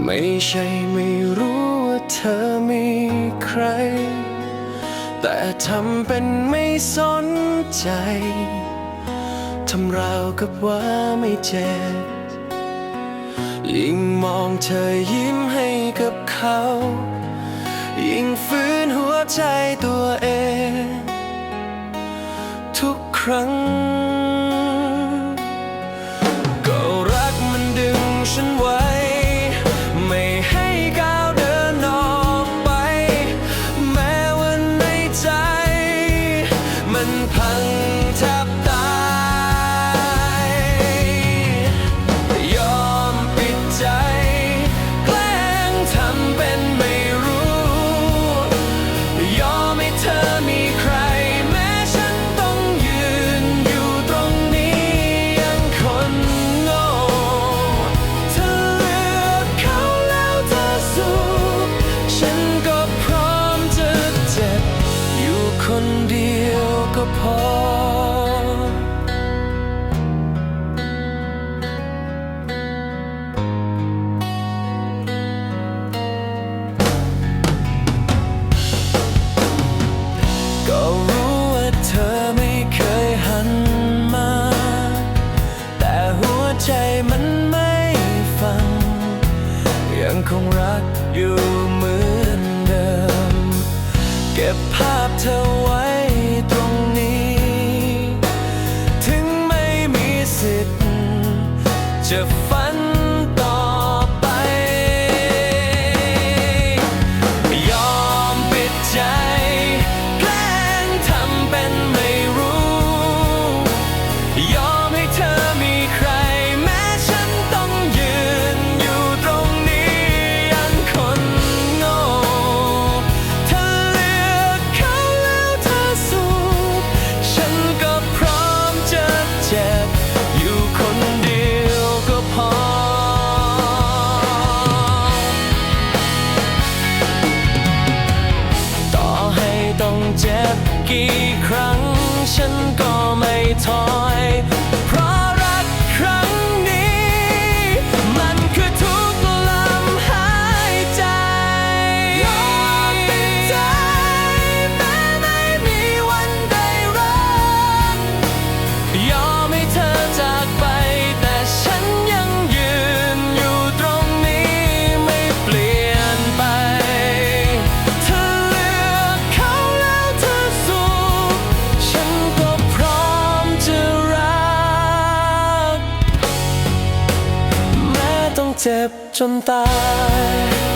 ไม่ใช่ไม่รู้ว่าเธอมีใคร แต่ทำเป็นไม่สนใจ ทำราวกับว่าไม่เจ็บ ยิ่งมองเธอยิ้มให้กับเขา ยิ่งฟื้นหัวใจตัวเอง ทุกครั้งก็รักมันดึงฉันไว้ันพังทับ คงรักอยู่เหมือนเดิม เก็บภาพเธอไว้ตรงนี้ ถึงไม่มีสิทธิ์จะฝัน เจ็บกี่ครั้งฉันก็ไม่ถอย เจ็บจนตาย